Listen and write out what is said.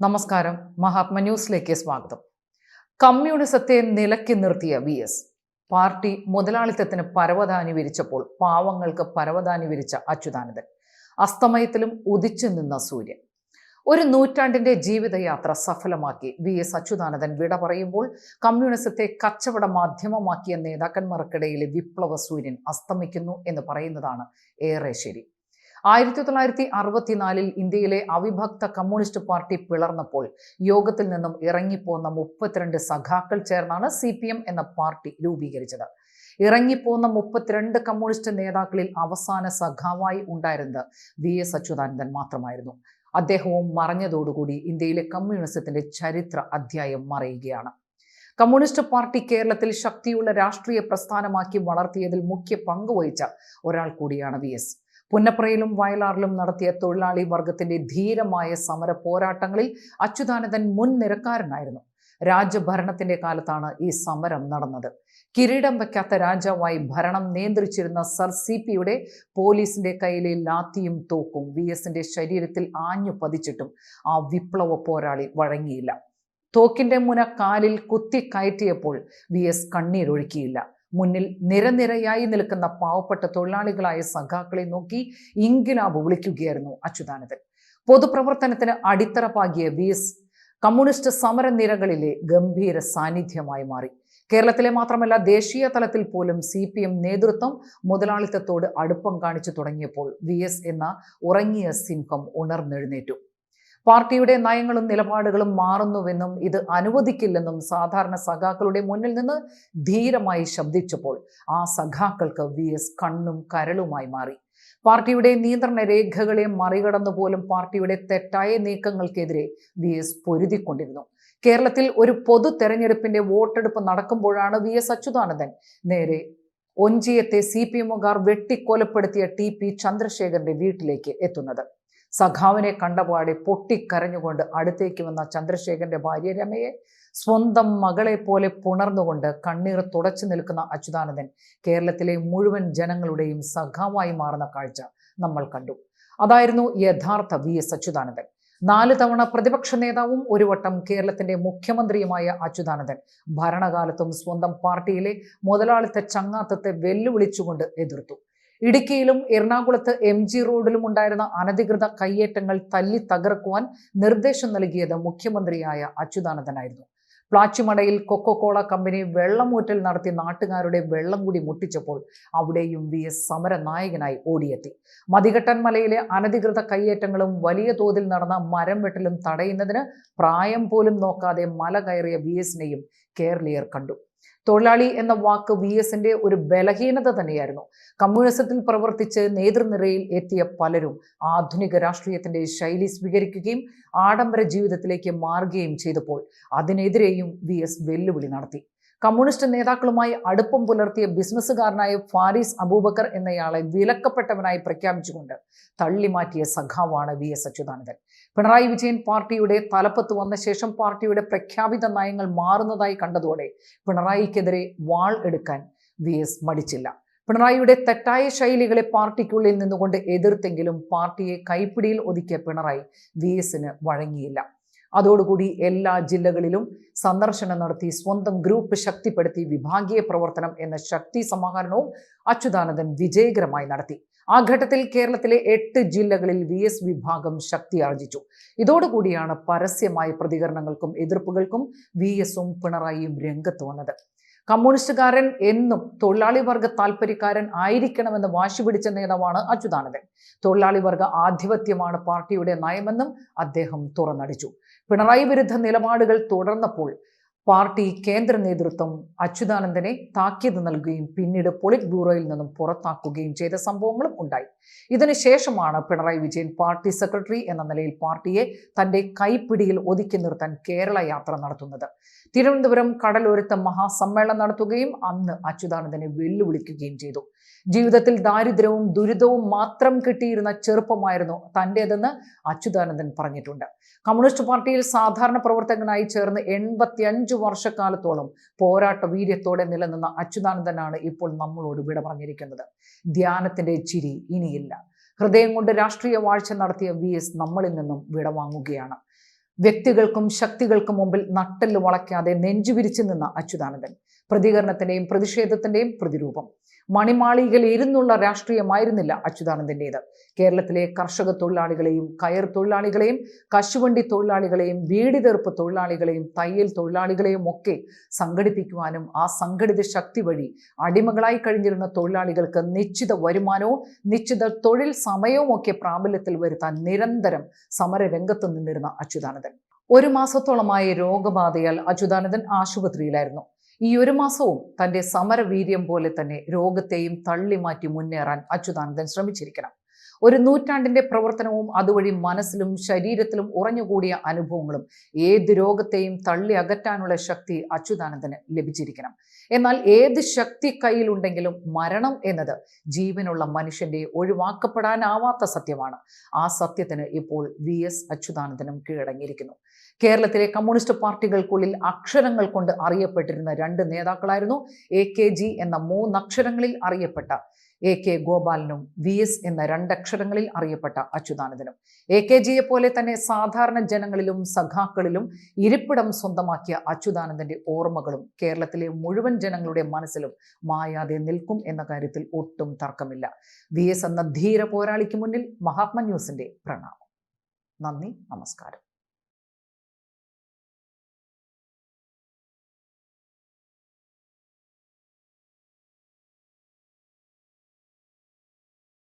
നമസ്കാരം. മഹാത്മ ന്യൂസിലേക്ക് സ്വാഗതം. കമ്മ്യൂണിസത്തെ നിലയ്ക്ക് നിർത്തിയ വി എസ്. പാർട്ടി മുതലാളിത്തത്തിന് പരവതാനി വിരിച്ചപ്പോൾ പാവങ്ങൾക്ക് പരവതാനി വിരിച്ച അച്യുതാനന്ദൻ. അസ്തമയത്തിലും ഉദിച്ചു നിന്ന സൂര്യൻ. ഒരു നൂറ്റാണ്ടിന്റെ ജീവിതയാത്ര സഫലമാക്കി വി എസ് അച്യുതാനന്ദൻ വിട പറയുമ്പോൾ കമ്മ്യൂണിസത്തെ കച്ചവട മാധ്യമമാക്കിയ നേതാക്കന്മാർക്കിടയിലെ വിപ്ലവ സൂര്യൻ അസ്തമിക്കുന്നു എന്ന് പറയുന്നതാണ് ഏറെ ശരി. ആയിരത്തി തൊള്ളായിരത്തി അറുപത്തിനാലിൽ ഇന്ത്യയിലെ അവിഭക്ത കമ്മ്യൂണിസ്റ്റ് പാർട്ടി പിളർന്നപ്പോൾ യോഗത്തിൽ നിന്നും ഇറങ്ങിപ്പോന്ന മുപ്പത്തിരണ്ട് സഖാക്കൾ ചേർന്നാണ് സി എന്ന പാർട്ടി രൂപീകരിച്ചത്. ഇറങ്ങിപ്പോന്ന മുപ്പത്തിരണ്ട് കമ്മ്യൂണിസ്റ്റ് നേതാക്കളിൽ അവസാന സഖാവായി ഉണ്ടായിരുന്നത് വി എസ് അച്യുതാനന്ദൻ മാത്രമായിരുന്നു. അദ്ദേഹവും മറഞ്ഞതോടുകൂടി ഇന്ത്യയിലെ കമ്മ്യൂണിസത്തിന്റെ ചരിത്ര അധ്യായം മറയുകയാണ്. കമ്മ്യൂണിസ്റ്റ് പാർട്ടി കേരളത്തിൽ ശക്തിയുള്ള രാഷ്ട്രീയ പ്രസ്ഥാനമാക്കി വളർത്തിയതിൽ മുഖ്യ പങ്കുവഹിച്ച ഒരാൾ കൂടിയാണ് വി എസ്. പുന്നപ്രയിലും വയലാറിലും നടത്തിയ തൊഴിലാളി വർഗത്തിന്റെ ധീരമായ സമര പോരാട്ടങ്ങളിൽ അച്യുതാനന്ദൻ മുൻ നിരക്കാരനായിരുന്നു. രാജ്യഭരണത്തിന്റെ കാലത്താണ് ഈ സമരം നടന്നത്. കിരീടം വയ്ക്കാത്ത രാജാവായി ഭരണം നിയന്ത്രിച്ചിരുന്ന സർ സി പിയുടെ പോലീസിന്റെ കയ്യിലെ ലാത്തിയും തോക്കും വി എസിന്റെ ശരീരത്തിൽ ആഞ്ഞു പതിച്ചിട്ടും ആ വിപ്ലവ പോരാളി വഴങ്ങിയില്ല. തോക്കിന്റെ മുന കാലിൽ കുത്തി കയറ്റിയപ്പോൾ വി എസ് കണ്ണീരൊഴുക്കിയില്ല. മുന്നിൽ നിരനിരയായി നിൽക്കുന്ന പാവപ്പെട്ട തൊഴിലാളികളായ സഖാക്കളെ നോക്കി ഇങ്കിലാബ് വിളിക്കുകയായിരുന്നു അച്യുതാനന്ദൻ. പൊതുപ്രവർത്തനത്തിന് അടിത്തറ പാകിയ വി എസ് കമ്മ്യൂണിസ്റ്റ് സമരനിരകളിലെ ഗംഭീര സാന്നിധ്യമായി മാറി. കേരളത്തിലെ മാത്രമല്ല ദേശീയ തലത്തിൽ പോലും സി പി എം നേതൃത്വം മുതലാളിത്തത്തോട് അടുപ്പം കാണിച്ചു തുടങ്ങിയപ്പോൾ വി എസ് എന്ന ഉറങ്ങിയ സിംഹം ഉണർന്നെഴുന്നേറ്റു. പാർട്ടിയുടെ നയങ്ങളും നിലപാടുകളും മാറുന്നുവെന്നും ഇത് അനുവദിക്കില്ലെന്നും സാധാരണ സഖാക്കളുടെ മുന്നിൽ നിന്ന് ധീരമായി ശബ്ദിച്ചപ്പോൾ ആ സഖാക്കൾക്ക് വി എസ് കണ്ണും കരളുമായി മാറി. പാർട്ടിയുടെ നിയന്ത്രണ രേഖകളെ മറികടന്നു പോലും പാർട്ടിയുടെ തെറ്റായ നീക്കങ്ങൾക്കെതിരെ വി എസ് പൊരുതിക്കൊണ്ടിരുന്നു. കേരളത്തിൽ ഒരു പൊതു തെരഞ്ഞെടുപ്പിന്റെ വോട്ടെടുപ്പ് നടക്കുമ്പോഴാണ് വി എസ് അച്യുതാനന്ദൻ നേരെ ഒഞ്ചിയത്തെ സി പി എമ്മുകാർ വെട്ടിക്കൊലപ്പെടുത്തിയ ടി പി ചന്ദ്രശേഖരന്റെ വീട്ടിലേക്ക് എത്തുന്നത്. സഖാവിനെ കണ്ടപാടെ പൊട്ടിക്കരഞ്ഞുകൊണ്ട് അടുത്തേക്ക് വന്ന ചന്ദ്രശേഖരന്റെ ഭാര്യ രമയെ സ്വന്തം മകളെ പോലെ പുണർന്നുകൊണ്ട് കണ്ണീർ തുടച്ചു നിൽക്കുന്ന അച്യുതാനന്ദൻ കേരളത്തിലെ മുഴുവൻ ജനങ്ങളുടെയും സഖാവായി മാറുന്ന കാഴ്ച നമ്മൾ കണ്ടു. അതായിരുന്നു യഥാർത്ഥ വി എസ് അച്യുതാനന്ദൻ. നാല് തവണ പ്രതിപക്ഷ നേതാവും ഒരു വട്ടം കേരളത്തിന്റെ മുഖ്യമന്ത്രിയുമായ അച്യുതാനന്ദൻ ഭരണകാലത്തും സ്വന്തം പാർട്ടിയിലെ മുതലാളിത്ത ചങ്ങാത്തത്തെ വെല്ലുവിളിച്ചുകൊണ്ട് എതിർത്തു. ഇടുക്കിയിലും എറണാകുളത്ത് എം ജി റോഡിലും ഉണ്ടായിരുന്ന അനധികൃത കയ്യേറ്റങ്ങൾ തല്ലി തകർക്കുവാൻ നിർദ്ദേശം നൽകിയത് മുഖ്യമന്ത്രിയായ അച്യുതാനന്ദനായിരുന്നു. പ്ലാച്ചിമടയിൽ കൊക്കോകോള കമ്പനി വെള്ളമൂറ്റൽ നടത്തി നാട്ടുകാരുടെ വെള്ളം കൂടി മുട്ടിച്ചപ്പോൾ അവിടെയും വി എസ് സമരനായകനായി ഓടിയെത്തി. മതികെട്ടൻ മലയിലെ അനധികൃത കയ്യേറ്റങ്ങളും വലിയ തോതിൽ നടന്ന മരം വെട്ടലും തടയുന്നതിന് പ്രായം പോലും നോക്കാതെ മല കയറിയ വി എസിനെയും കേരളീയർ കണ്ടു. തൊഴിലാളി എന്ന വാക്ക് വി എസിന്റെ ഒരു ബലഹീനത തന്നെയായിരുന്നു. കമ്മ്യൂണിസത്തിൽ പ്രവർത്തിച്ച് നേതൃനിരയിൽ എത്തിയ പലരും ആധുനിക രാഷ്ട്രീയത്തിന്റെ ശൈലി സ്വീകരിക്കുകയും ആഡംബര ജീവിതത്തിലേക്ക് മാറുകയും ചെയ്തപ്പോൾ അതിനെതിരെയും വി എസ് വെല്ലുവിളി നടത്തി. കമ്മ്യൂണിസ്റ്റ് നേതാക്കളുമായി അടുപ്പം പുലർത്തിയ ബിസിനസ്സുകാരനായ ഫാരിസ് അബൂബക്കർ എന്നയാളെ വിലക്കപ്പെട്ടവനായി പ്രഖ്യാപിച്ചുകൊണ്ട് തള്ളിമാറ്റിയ സഖാവാണ് വി എസ് അച്യുതാനന്ദൻ. പിണറായി വിജയൻ പാർട്ടിയുടെ തലപ്പത്ത് വന്ന ശേഷം പാർട്ടിയുടെ പ്രഖ്യാപിത നയങ്ങൾ മാറുന്നതായി കണ്ടതോടെ പിണറായിക്കെതിരെ വാൾ എടുക്കാൻ വി എസ് മടിച്ചില്ല. പിണറായിയുടെ തെറ്റായ ശൈലികളെ പാർട്ടിക്കുള്ളിൽ നിന്നുകൊണ്ട് എതിർത്തെങ്കിലും പാർട്ടിയെ കൈപ്പിടിയിൽ ഒതുക്കിയ പിണറായി വി എസിന് വഴങ്ങിയില്ല. അതോടുകൂടി എല്ലാ ജില്ലകളിലും സന്ദർശനം നടത്തി സ്വന്തം ഗ്രൂപ്പ് ശക്തിപ്പെടുത്തി വിഭാഗീയ പ്രവർത്തനം എന്ന ശക്തി സമാഹരണവും അച്യുതാനന്ദൻ വിജയകരമായി നടത്തി. ആ ഘട്ടത്തിൽ കേരളത്തിലെ എട്ട് ജില്ലകളിൽ വി എസ് വിഭാഗം ശക്തി ആർജിച്ചു. ഇതോടുകൂടിയാണ് പരസ്യമായ പ്രതികരണങ്ങൾക്കും എതിർപ്പുകൾക്കും വി എസും പിണറായിയും രംഗത്ത് വന്നത്. കമ്മ്യൂണിസ്റ്റുകാരൻ എന്നും തൊഴിലാളി വർഗ താല്പര്യക്കാരൻ ആയിരിക്കണമെന്ന് വാശി പിടിച്ച നേതാവാണ് അച്യുതാനന്ദൻ. തൊഴിലാളി വർഗ ആധിപത്യമാണ് പാർട്ടിയുടെ നയമെന്നും അദ്ദേഹം തുറന്നടിച്ചു. പിണറായി വിരുദ്ധ നിലപാടുകൾ തുടർന്നപ്പോൾ പാർട്ടി കേന്ദ്ര നേതൃത്വം അച്യുതാനന്ദനെ താക്കീത് നൽകുകയും പിന്നീട് പൊളിറ്റ് ബ്യൂറോയിൽ നിന്നും പുറത്താക്കുകയും ചെയ്ത സംഭവങ്ങളും ഉണ്ടായി. ഇതിനുശേഷമാണ് പിണറായി വിജയൻ പാർട്ടി സെക്രട്ടറി എന്ന നിലയിൽ പാർട്ടിയെ തന്റെ കൈപ്പിടിയിൽ ഒതുക്കി നിർത്താൻ കേരള യാത്ര നടത്തുന്നത്. തിരുവനന്തപുരം കടലോരത്ത് മഹാസമ്മേളനം നടത്തുകയും അന്ന് അച്യുതാനന്ദനെ വെല്ലുവിളിക്കുകയും ചെയ്തു. ജീവിതത്തിൽ ദാരിദ്ര്യവും ദുരിതവും മാത്രം കിട്ടിയിരുന്ന ചെറുപ്പമായിരുന്നു തന്റേതെന്ന് അച്യുതാനന്ദൻ പറഞ്ഞിട്ടുണ്ട്. കമ്മ്യൂണിസ്റ്റ് പാർട്ടിയിൽ സാധാരണ പ്രവർത്തകനായി ചേർന്ന് എൺപത്തിയഞ്ച് വർഷക്കാലത്തോളം പോരാട്ട വീര്യത്തോടെ നിലനിന്ന അച്യുതാനന്ദനാണ് ഇപ്പോൾ നമ്മളോട് വിട പറഞ്ഞിരിക്കുന്നത്. ധ്യാനത്തിന്റെ ചിരി ഇനിയില്ല. ഹൃദയം കൊണ്ട് രാഷ്ട്രീയ വാഴ്ച നടത്തിയ വി എസ് നമ്മളിൽ നിന്നും വിടവാങ്ങുകയാണ് വ്യക്തികൾക്കും ശക്തികൾക്കും മുമ്പിൽ നട്ടെല്ല് വളയ്ക്കാതെ നെഞ്ചുവിരിച്ചു നിന്ന അച്യുതാനന്ദൻ പ്രതികരണത്തിന്റെയും പ്രതിഷേധത്തിന്റെയും പ്രതിരൂപം. മണിമാളികയിൽ ഇരുന്നുള്ള രാഷ്ട്രീയമായിരുന്നില്ല അച്യുതാനന്ദന്റേത്. കേരളത്തിലെ കർഷക തൊഴിലാളികളെയും കയർ തൊഴിലാളികളെയും കശുവണ്ടി തൊഴിലാളികളെയും വീടി തെറുപ്പ് തൊഴിലാളികളെയും തയ്യൽ തൊഴിലാളികളെയും ഒക്കെ സംഘടിപ്പിക്കുവാനും ആ സംഘടിത ശക്തി വഴി അടിമകളായി കഴിഞ്ഞിരുന്ന തൊഴിലാളികൾക്ക് നിശ്ചിത വരുമാനവും നിശ്ചിത തൊഴിൽ സമയവും ഒക്കെ പ്രാബല്യത്തിൽ വരുത്താൻ നിരന്തരം സമര രംഗത്ത് നിന്നിരുന്ന അച്യുതാനന്ദൻ. ഒരു മാസത്തോളമായി രോഗബാധയാൽ അച്യുതാനന്ദൻ ആശുപത്രിയിലായിരുന്നു. ഈ ഒരു മാസവും തന്റെ സമരവീര്യം പോലെ തന്നെ രോഗത്തെയും തള്ളിമാറ്റി മുന്നേറാൻ അച്യുതാനന്ദൻ ശ്രമിച്ചിരിക്കണം. ഒരു നൂറ്റാണ്ടിന്റെ പ്രവർത്തനവും അതുവഴി മനസ്സിലും ശരീരത്തിലും ഉറഞ്ഞുകൂടിയ അനുഭവങ്ങളും ഏത് രോഗത്തെയും തള്ളി അകറ്റാനുള്ള ശക്തി അച്യുതാനന്ദന് ലഭിച്ചിരിക്കണം. എന്നാൽ ഏത് ശക്തി കയ്യിലുണ്ടെങ്കിലും മരണം എന്നത് ജീവനുള്ള മനുഷ്യന്റെ ഒഴിവാക്കപ്പെടാനാവാത്ത സത്യമാണ്. ആ സത്യത്തിന് ഇപ്പോൾ വി എസ് അച്യുതാനന്ദനും കീഴടങ്ങിയിരിക്കുന്നു. കേരളത്തിലെ കമ്മ്യൂണിസ്റ്റ് പാർട്ടികൾക്കുള്ളിൽ അക്ഷരങ്ങൾ കൊണ്ട് അറിയപ്പെട്ടിരുന്ന രണ്ട് നേതാക്കളായിരുന്നു എ കെ ജി എന്ന മൂന്നക്ഷരങ്ങളിൽ അറിയപ്പെട്ട എ കെ ഗോപാലനും വി എസ് എന്ന രണ്ടക്ഷരങ്ങളിൽ അറിയപ്പെട്ട അച്യുതാനന്ദനും. എ കെ ജിയെ പോലെ തന്നെ സാധാരണ ജനങ്ങളിലും സഖാക്കളിലും ഇരിപ്പിടം സ്വന്തമാക്കിയ അച്യുതാനന്ദന്റെ ഓർമ്മകളും കേരളത്തിലെ മുഴുവൻ ജനങ്ങളുടെ മനസ്സിലും മായാതെ നിൽക്കും എന്ന കാര്യത്തിൽ ഒട്ടും തർക്കമില്ല. വി എസ് എന്ന ധീര പോരാളിക്ക് മുന്നിൽ മഹാത്മ ന്യൂസിന്റെ പ്രണാമം. നന്ദി നമസ്കാരം.